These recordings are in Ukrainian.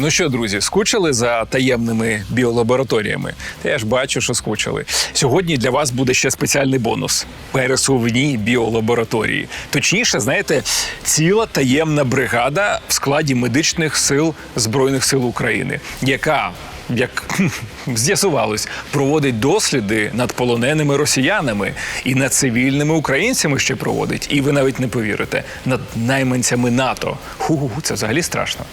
Ну що, друзі, скучили за таємними біолабораторіями? Та я ж бачу, що скучили. Сьогодні для вас буде ще спеціальний бонус: пересувні біолабораторії. Точніше, знаєте, ціла таємна бригада в складі медичних сил Збройних сил України, яка як з'ясувалось, проводить досліди над полоненими росіянами і над цивільними українцями ще проводить. І ви навіть не повірите, над найманцями НАТО. Ху-ху, це взагалі страшно.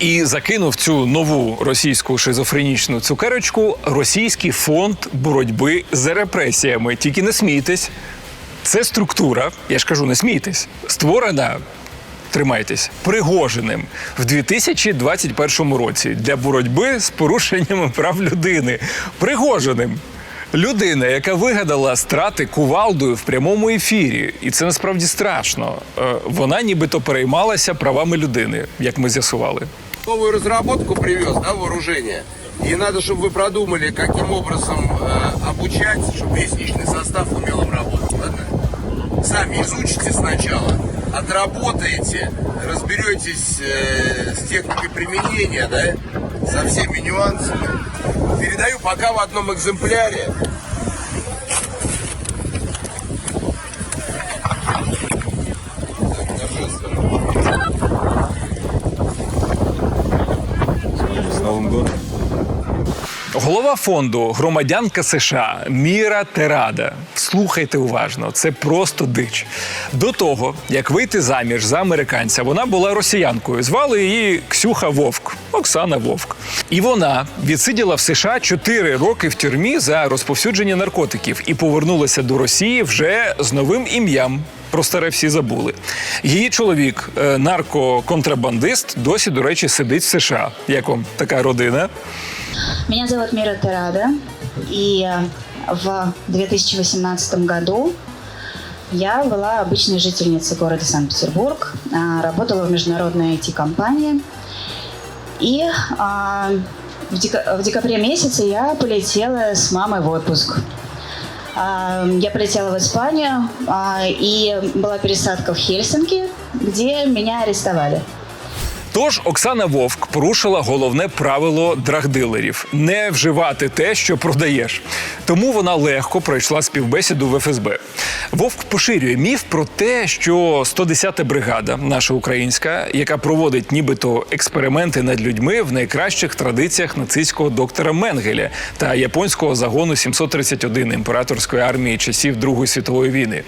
І закинув цю нову російську шизофренічну цукерочку російський фонд боротьби з репресіями. Тільки не смійтесь. Це структура, я ж кажу, не смійтесь, створена. Тримайтесь Пригожиним в 2021 році для боротьби з порушеннями прав людини. Пригожиним. Людина, яка вигадала страти кувалдою в прямому ефірі, і це насправді страшно. Е, Вона нібито переймалася правами людини, як ми з'ясували. Новую разработку привез, да, вооружение. И надо, чтобы вы продумали, каким образом э, обучать, чтобы весь личный состав умел работать, ладно? Сами изучите сначала, отработаете, разберетесь э, с техникой применения, да, со всеми нюансами. Передаю пока в одном экземпляре. Голова фонду громадянка США Міра Терада. Слухайте уважно, це просто дич. До того, як вийти заміж за американця, вона була росіянкою. Звали її Ксюха Вовк, Оксана Вовк. І вона відсиділа в США 4 роки в тюрмі за розповсюдження наркотиків і повернулася до Росії вже з новим ім'ям. Про старе всі забули. Її чоловік, е, наркоконтрабандист, досі, до речі, сидить в США. Як вам така родина? Меня зовут Мира Терада, и э, в 2018 году я была обычной жительницей города Санкт-Петербург, а, работала в международной IT-компании, и а, в, дека- в декабре месяце я полетела с мамой в отпуск. А, Я полетела в Испанию, и была пересадка в Хельсинки, где меня арестовали. Тож Оксана Вовк порушила головне правило драгдилерів не вживати те, що продаєш. Тому вона легко пройшла співбесіду в ФСБ. Вовк поширює міф про те, що 110-та бригада, наша українська, яка проводить нібито експерименти над людьми в найкращих традиціях нацистського доктора Менгеля та японського загону 731 імператорської армії часів Другої світової війни.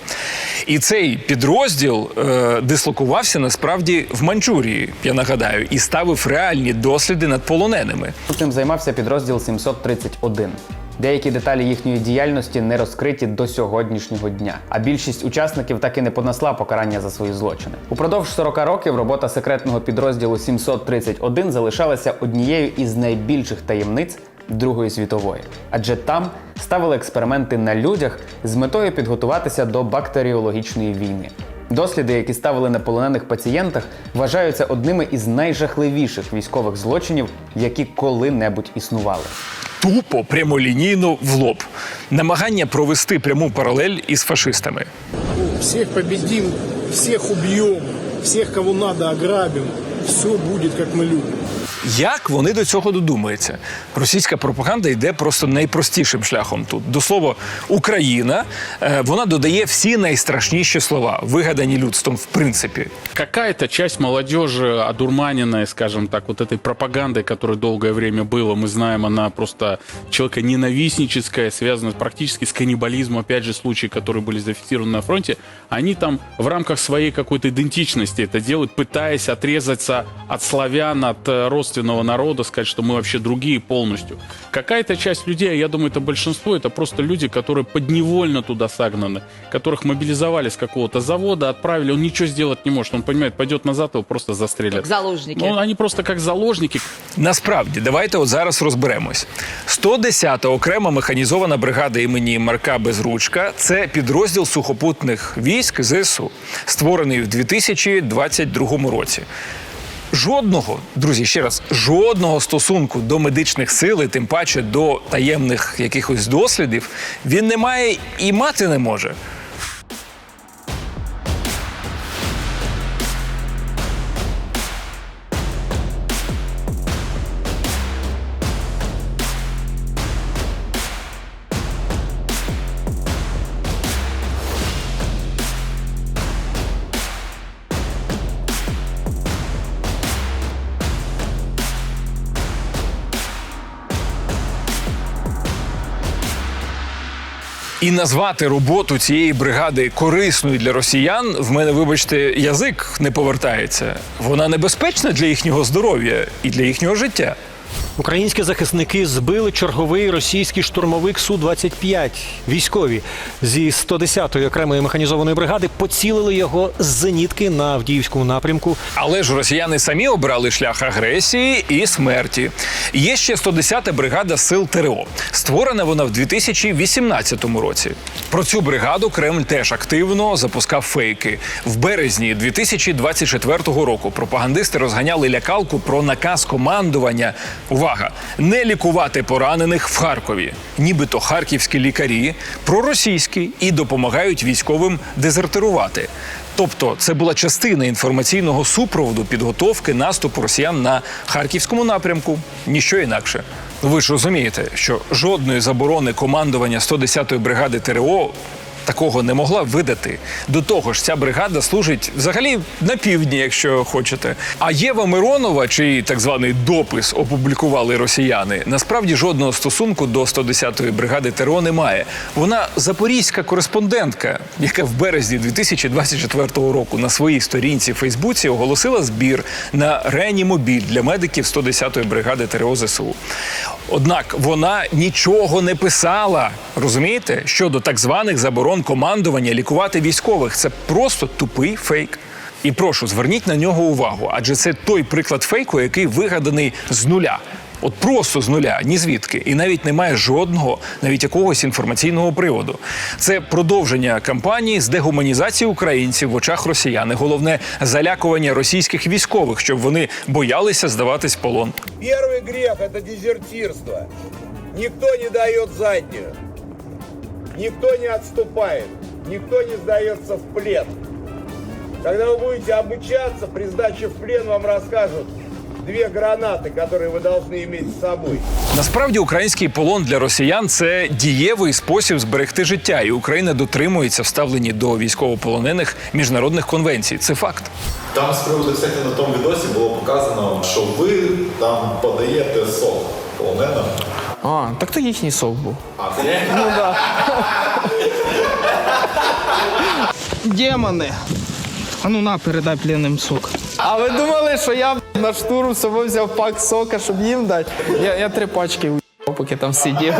І цей підрозділ е, дислокувався насправді в Манчжурії, я нагадаю, і ставив реальні досліди над полоненими. Цим займався підрозділ 731. Деякі деталі їхньої діяльності не розкриті до сьогоднішнього дня. А більшість учасників так і не понесла покарання за свої злочини. Упродовж 40 років робота секретного підрозділу 731 залишалася однією із найбільших таємниць Другої світової, адже там ставили експерименти на людях з метою підготуватися до бактеріологічної війни. Досліди, які ставили на полонених пацієнтах, вважаються одними із найжахливіших військових злочинів, які коли-небудь існували. Тупо прямолінійно в лоб. Намагання провести пряму паралель із фашистами. Всіх побідім, всіх уб'ємо, всіх, кого треба, ограбимо. Все буде, як ми любим. Як вони до цього додумаються? Російська пропаганда йде просто найпростішим шляхом тут. До слова, Україна е, вона додає всі найстрашніші слова, вигадані людством, в принципі. какая-то часть молодежи, одурманенная, скажем так, вот этой пропагандой, которая долгое время была, мы знаем, она просто человека ненавистническая, связана практически с каннибализмом, опять же, случаи, которые были зафиксированы на фронте, они там в рамках своей какой-то идентичности это делают, пытаясь отрезаться от славян, от э, родственного народа, сказать, что мы вообще другие полностью. Какая-то часть людей, я думаю, это большинство, это просто люди, которые подневольно туда сагнаны, которых мобилизовали с какого-то завода, отправили, он ничего сделать не может, он понимает, пойдет назад, его просто застрелят. Как заложники. Ну, они просто как заложники. Насправді, давайте от зараз розберемось. 110-та окрема механізована бригада імені Марка Безручка це підрозділ сухопутних військ ЗСУ, створений в 2022 році. Жодного, друзі, ще раз, жодного стосунку до медичних сил, і тим паче до таємних якихось дослідів, він не має і мати не може. І назвати роботу цієї бригади корисною для росіян в мене, вибачте, язик не повертається. Вона небезпечна для їхнього здоров'я і для їхнього життя. Українські захисники збили черговий російський штурмовик Су-25. Військові зі 110-ї окремої механізованої бригади поцілили його з зенітки на Авдіївському напрямку. Але ж росіяни самі обрали шлях агресії і смерті. Є ще 110-та бригада сил ТРО. Створена вона в 2018 році. Про цю бригаду Кремль теж активно запускав фейки. В березні 2024 року пропагандисти розганяли лякалку про наказ командування. Увага! Не лікувати поранених в Харкові. Нібито харківські лікарі проросійські і допомагають військовим дезертирувати. Тобто це була частина інформаційного супроводу підготовки наступу росіян на харківському напрямку. Ніщо інакше. Ви ж розумієте, що жодної заборони командування 110-ї бригади ТРО такого не могла видати. До того ж, ця бригада служить взагалі на півдні, якщо хочете. А Єва Миронова, чий так званий допис опублікували росіяни, насправді жодного стосунку до 110-ї бригади ТРО немає. Вона запорізька кореспондентка, яка в березні 2024 року на своїй сторінці в Фейсбуці оголосила збір на реанімобіль для медиків 110-ї бригади ТРО ЗСУ. Однак вона нічого не писала, розумієте, щодо так званих заборон командування лікувати військових. Це просто тупий фейк. І прошу, зверніть на нього увагу, адже це той приклад фейку, який вигаданий з нуля. От просто з нуля, ні звідки, і навіть немає жодного, навіть якогось інформаційного приводу. Це продовження кампанії з дегуманізації українців в очах росіян. Головне залякування російських військових, щоб вони боялися здаватись полон. Первый грех – это дезертирство. Никто не дает заднюю. Никто не отступает. Никто не сдается в плен. Когда вы будете обучаться, при сдаче в плен вам расскажут две гранаты, которые вы должны иметь с собой. Насправді український полон для росіян це дієвий спосіб зберегти життя, і Україна дотримується вставлені до військовополонених міжнародних конвенцій. Це факт. Там з приводу, кстати, на тому відосі було показано, що ви там подаєте сок полоненим. А, так то їхній сок був. А це Демони. А ну на, передай пленним сок. А ви думали, що я на штурм з собою взяв пак сока, щоб їм дати? Я, я три пачки уїбав, поки там сидів.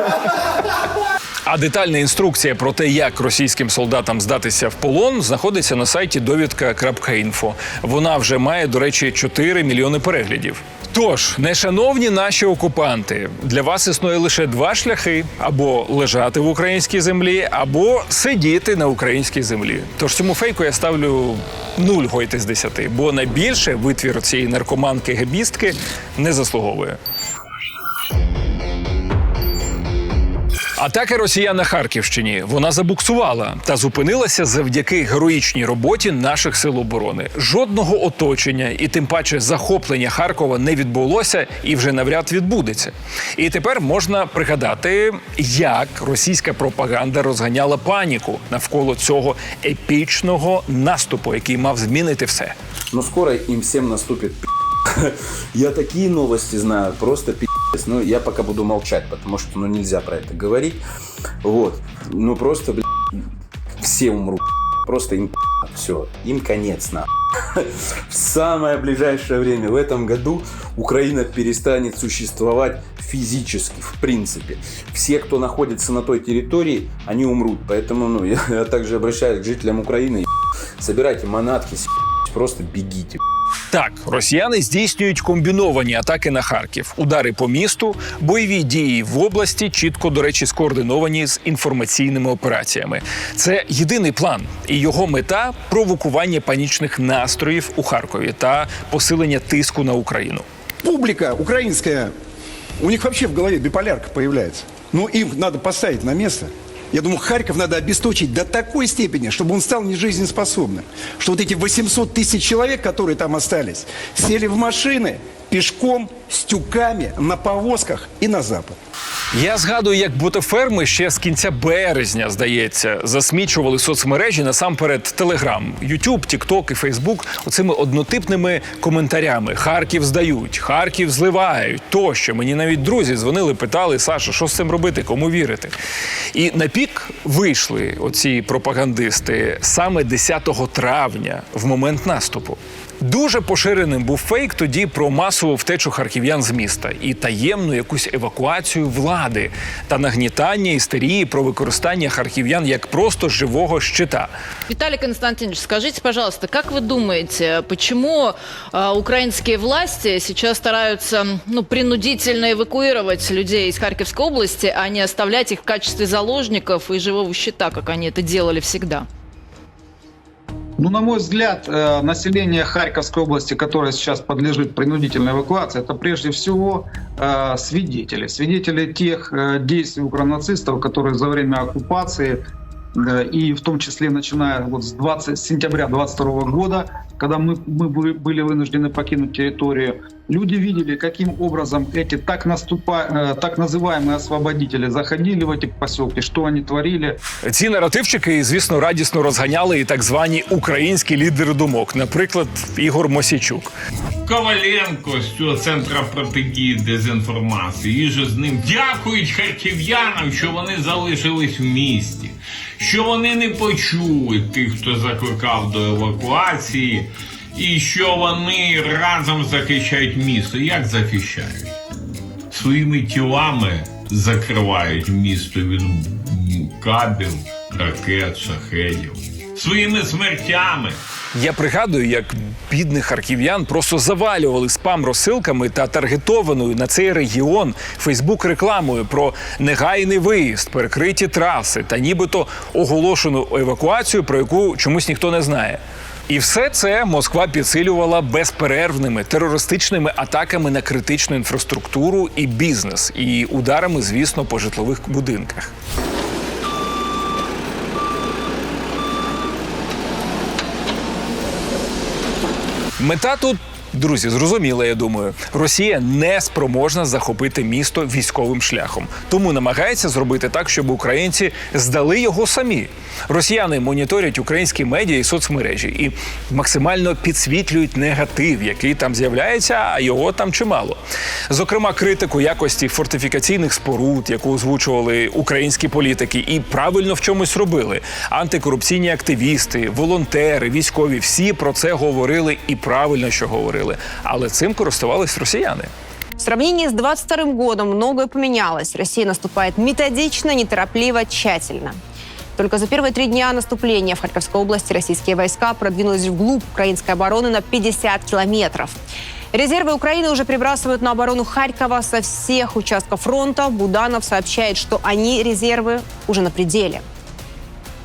А детальна інструкція про те, як російським солдатам здатися в полон, знаходиться на сайті довідка.інфо. Вона вже має, до речі, 4 мільйони переглядів. Тож, нешановні наші окупанти, для вас існує лише два шляхи: або лежати в українській землі, або сидіти на українській землі. Тож цьому фейку я ставлю нуль гойти з десяти, бо найбільше витвір цієї наркоманки гебістки не заслуговує. Атака росіян на Харківщині вона забуксувала та зупинилася завдяки героїчній роботі наших сил оборони. Жодного оточення і тим паче захоплення Харкова не відбулося і вже навряд відбудеться. І тепер можна пригадати, як російська пропаганда розганяла паніку навколо цього епічного наступу, який мав змінити все. Но скоро им всем наступит пи***. Я такие новости знаю, просто пи***ц. Ну, я пока буду молчать, потому что, ну, нельзя про это говорить. Вот. Ну, просто, бля, все умрут. Просто им все, им конец, на. В самое ближайшее время, в этом году, Украина перестанет существовать физически, в принципе. Все, кто находится на той территории, они умрут. Поэтому, ну, я также обращаюсь к жителям Украины. Собирайте манатки, просто бегите. Так, росіяни здійснюють комбіновані атаки на Харків, удари по місту, бойові дії в області, чітко, до речі, скоординовані з інформаційними операціями. Це єдиний план, і його мета провокування панічних настроїв у Харкові та посилення тиску на Україну. публика украинская, у них вообще в голове биполярка появляется. Ну, им надо поставить на место. Я думаю, Харьков надо обесточить до такой степени, чтобы он стал нежизнеспособным. Что вот эти 800 тысяч человек, которые там остались, сели в машины, пешком, с тюками, на повозках и на запад. Я згадую, як бутаферми ще з кінця березня, здається, засмічували соцмережі насамперед Телеграм, Ютуб, Тікток і Фейсбук оцими однотипними коментарями: Харків здають, Харків зливають тощо. Мені навіть друзі дзвонили, питали, Саша, що з цим робити, кому вірити. І на пік вийшли оці пропагандисти саме 10 травня, в момент наступу. Дуже поширеним був фейк тоді про масову втечу харків'ян з міста і таємну якусь евакуацію влади та нагнітання істерії про використання харків'ян як просто живого щита. Виталий Константинович, скажите, пожалуйста, как вы думаете, почему э, украинские власти сейчас стараются ну, принудительно эвакуировать людей из Харьковской области, а не оставлять их в качестве заложников и живого щита, как они это делали всегда? Ну, на мой взгляд, э, население Харьковской области, которое сейчас подлежит принудительной эвакуации, это прежде всего э, свидетели. Свидетели тех э, действий укронацистов, которые за время оккупации и в том числе начиная вот с 20 с сентября 22 года, когда мы, мы были вынуждены покинуть территорию, люди видели, каким образом эти так, наступа, э, так называемые освободители заходили в эти поселки, что они творили, Ці наративчики, звісно, радісно розганяли і так звані українські лідери думок, наприклад, Ігор Мосічук. Коваленко з цього центра протидії дезінформації і же з ним дякують харків'янам, що вони залишились в місті, що вони не почули тих, хто закликав до евакуації, і що вони разом захищають місто. Як захищають? Своїми тілами закривають місто від кабів, ракет, шахедів. Своїми смертями. Я пригадую, як бідних харків'ян просто завалювали спам розсилками та таргетованою на цей регіон Фейсбук рекламою про негайний виїзд, перекриті траси та нібито оголошену евакуацію, про яку чомусь ніхто не знає. І все це Москва підсилювала безперервними терористичними атаками на критичну інфраструктуру і бізнес, і ударами, звісно, по житлових будинках. Мета тут. Друзі, зрозуміло, я думаю, Росія не спроможна захопити місто військовим шляхом, тому намагається зробити так, щоб українці здали його самі. Росіяни моніторять українські медіа і соцмережі і максимально підсвітлюють негатив, який там з'являється, а його там чимало. Зокрема, критику якості фортифікаційних споруд, яку озвучували українські політики, і правильно в чомусь робили. Антикорупційні активісти, волонтери, військові всі про це говорили і правильно, що говорили. Але цим користувались росіяни. В сравнении с 22 годом многое поменялось. Россия наступает методично, неторопливо, тщательно. Только за первые три дня наступления в Харьковской области российские войска продвинулись вглубь украинской обороны на 50 километров. Резервы Украины уже прибрасывают на оборону Харькова со всех участков фронта. Буданов сообщает, что они, резервы, уже на пределе.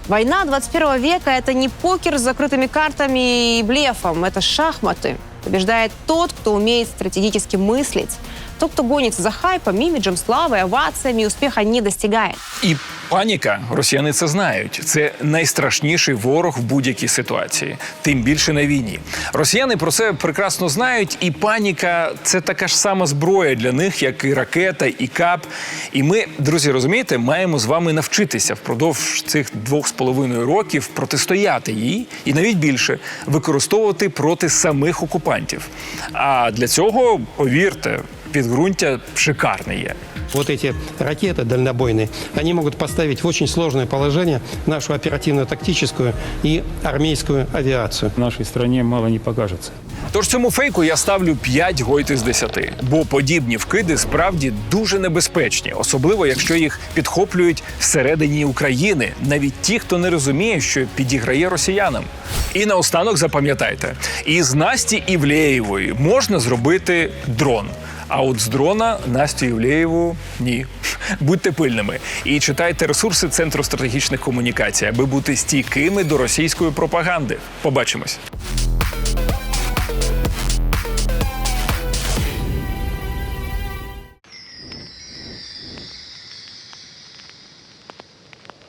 Война 21 века – это не покер с закрытыми картами и блефом, это шахматы. Побеждает тот, кто умеет стратегически мыслить. Тот, кто гонится за хайпом, имиджем, славой, овациями, успеха не достигает. І паніка, росіяни це знають. Це найстрашніший ворог в будь-якій ситуації, тим більше на війні. Росіяни про це прекрасно знають, і паніка це така ж сама зброя для них, як і ракета, і кап. І ми, друзі, розумієте, маємо з вами навчитися впродовж цих двох з половиною років протистояти їй, і навіть більше використовувати проти самих окупантів. А для цього, повірте, підґрунтя шикарне є. Вот эти ракеты дальнобойные, они могут поставить в очень сложное положение нашу оперативно-тактическую и армейскую авиацию. Нашей стране мало не покажется. Тож цьому фейку я ставлю 5 гойт із 10, бо подібні вкиди справді дуже небезпечні, особливо якщо їх підхоплюють всередині України, навіть ті, хто не розуміє, що підіграє росіянам. І наостанок запам'ятайте: із Насті Івлеєвої можна зробити дрон. А от з дрона Настю Євлеєву ні. Будьте пильними і читайте ресурси Центру стратегічних комунікацій, аби бути стійкими до російської пропаганди. Побачимось.